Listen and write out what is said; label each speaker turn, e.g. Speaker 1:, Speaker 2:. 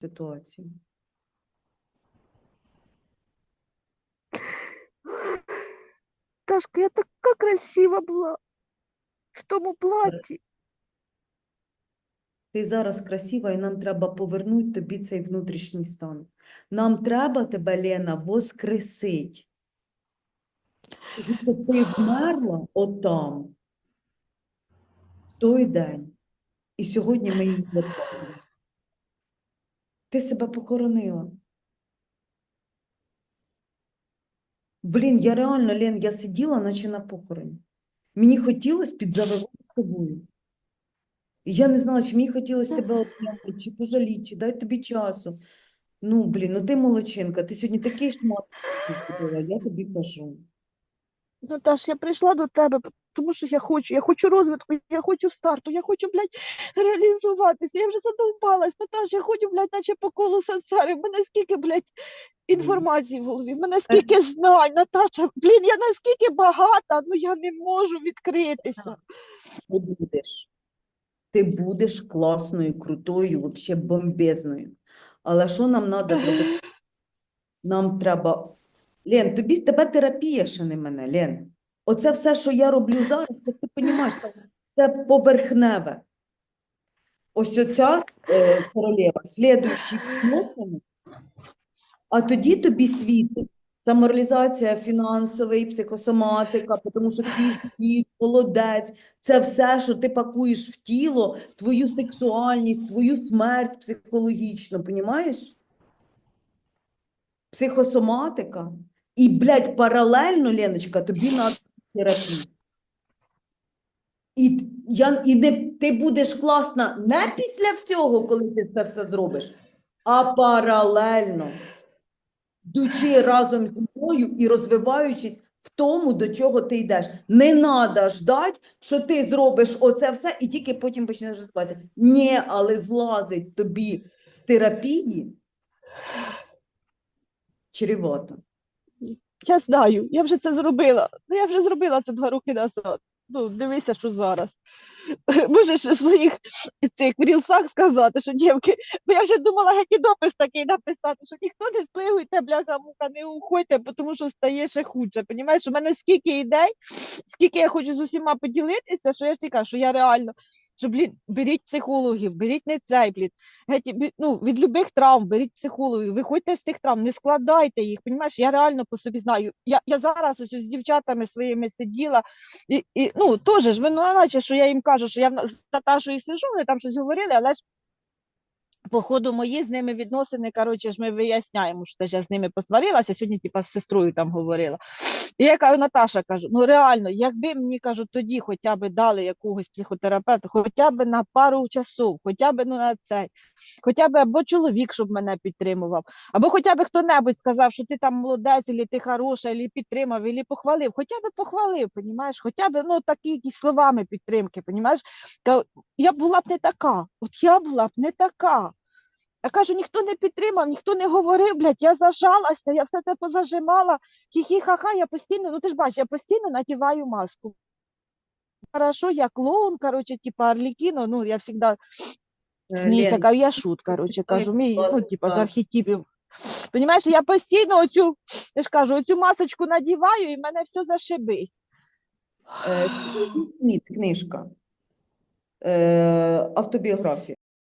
Speaker 1: ситуацію?
Speaker 2: Дашка, я така красива була в тому платі.
Speaker 1: Ти зараз красива, і нам треба повернути тобі цей внутрішній стан. Нам треба тебе, Лена, воскресить. Тому що Ти вмерла отам, в той день. І сьогодні ми її виплакали. Ти себе похоронила. Блін, я реально, Лен, я сиділа, наче на похороні. Мені хотілося підзавивати тобою. І я не знала, чи мені хотілося тебе обняти, чи пожаліти, чи дати тобі часу. Ну, блін, ну ти молодчинка, ти сьогодні такий шмат зробила, я тобі кажу.
Speaker 2: Наташ, я прийшла до тебе, тому що я хочу, я хочу розвитку, я хочу старту, я хочу, блядь, реалізуватися. Я вже задовбалась, Наташ, я ходю, блядь, наче по колу сансари. В мене скільки, блядь, інформації в голові, в мене скільки знань, Наташа, блін, я наскільки багата, ну я не можу відкритися.
Speaker 1: Ти будеш. Ти будеш класною, крутою, взагалі бомбезною. Але що нам треба зробити? Нам треба. Лен, тобі тебе терапія ще не мене, Лен. Оце все, що я роблю зараз, це ти розумієш, це, поверхневе. Ось оця е, королева, слідуючі відносини, а тоді тобі світить самореалізація фінансова і психосоматика, тому що твій хід, холодець, це все, що ти пакуєш в тіло, твою сексуальність, твою смерть психологічно, понімаєш? Психосоматика. І, блядь, паралельно, Леночка, тобі на терапію. І, я, і не, ти будеш класна не після всього, коли ти це все зробиш, а паралельно, йдучи разом зі мною і розвиваючись в тому, до чого ти йдеш. Не треба ждати, що ти зробиш оце все і тільки потім почнеш розвиватися. Ні, але злазить тобі з терапії чревато.
Speaker 2: Я знаю, я вже це зробила. Ну, я вже зробила це два роки назад. Ну, дивися, що зараз. Можеш у своїх цих рілсах сказати, що дівки, бо я вже думала геть і допис такий написати, що ніхто не сплигуйте, бляха мука, не уходьте, тому що стає ще худше. Понімаєш, у мене скільки ідей, скільки я хочу з усіма поділитися, що я ж ті кажу, що я реально, що, блін, беріть психологів, беріть не цей, блін, геть, ну, від любих травм, беріть психологів, виходьте з цих травм, не складайте їх, понімаєш, я реально по собі знаю. Я, я зараз ось з дівчатами своїми сиділа, і, і ну, теж ж, ну, наче, що я їм кажу, що я в та, з і сижу, вони там щось говорили, але ж по ходу мої з ними відносини, коротше, ж ми виясняємо, що теж я з ними посварилася, сьогодні, типа, з сестрою там говорила. І я кажу, Наташа, кажу, ну реально, якби мені, кажу, тоді хоча б дали якогось психотерапевта, хоча б на пару часов, хоча б ну, на цей, хоча б або чоловік, щоб мене підтримував, або хоча б хто-небудь сказав, що ти там молодець, або ти хороша, або підтримав, або похвалив, хоча б похвалив, понімаєш, хоча б ну, такі якісь словами підтримки, понімаєш, я була б не така, от я була б не така. Я кажу, ніхто не підтримав, ніхто не говорив, блядь, я зажалася, я все це позажимала, хі-хі-ха-ха, я постійно, ну ти ж бачиш, я постійно надіваю маску. Хорошо, я клоун, короче, типа Орлікіно, ну я завжди
Speaker 1: Е,
Speaker 2: сміюся, кажу, я шут, короче, кажу, мій, ну, типа, з архетипів. Понімаєш, я постійно оцю, я ж кажу, оцю масочку надіваю і в мене все зашибись.
Speaker 1: Е, Сміт, книжка. Е, автобіографія.